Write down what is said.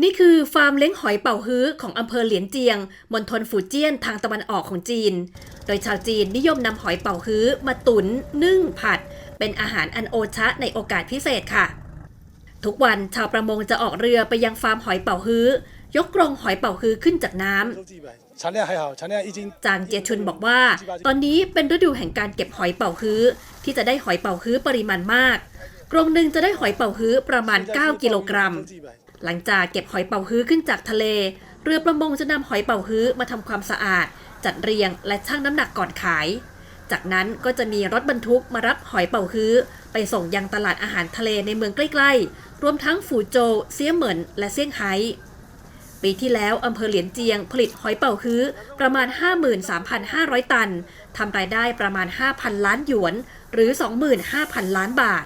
นี่คือฟาร์มเลี้ยงหอยเป่าฮื้อของอำเภอเหลียนเจียง มณฑลฝูเจี้ยนทางตะวันออกของจีน โดยชาวจีนนิยมนำหอยเป่าฮื้อมาตุน นึ่ง ผัด เป็นอาหารอันโอชะในโอกาสพิเศษค่ะ ทุกวันชาวประมงจะออกเรือไปยังฟาร์มหอยเป่าฮื้อ ยกกรงหอยเป่าฮื้อขึ้นจากน้ำจางเจียชุนบอกว่า ตอนนี้เป็นฤดูแห่งการเก็บหอยเป่าฮื้อ ที่จะได้หอยเป่าฮื้อปริมาณมาก กรงหนึ่งจะได้หอยเป่าฮื้อประมาณ 9 กิโลกรัม หลังจากเก็บหอยเป่าฮื้อขึ้นจากทะเล เรือประมงจะนำหอยเป่าฮื้อมาทำความสะอาด จัดเรียงและชั่งน้ำหนักก่อนขาย จากนั้นก็จะมีรถบรรทุกมารับหอยเป่าฮื้อ ไปส่งยังตลาดอาหารทะเลในเมืองใกล้ๆ รวมทั้งฝูโจวเซี่ยเหมินและเซี่ยงไฮ้ปีที่แล้วอำเภอเหลียนเจียงผลิตหอยเป่าฮื้อประมาณ 53,500 ตัน ทำรายได้ประมาณ 5,000 ล้านหยวน หรือ 25,000 ล้านบาท